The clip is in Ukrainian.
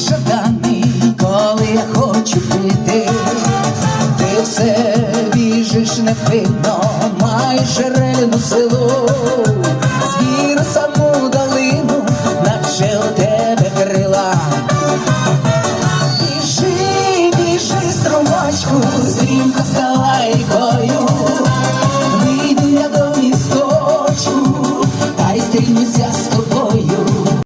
жаданий, коли я хочу піти, ти все біжиш невпинно, маєш рельну силу, звіру саму долину, наче у тебе крила. Біжи, біжи, струмочку, стрімко ставай кою, вийду я до місточку, та й стрінуся з тобою.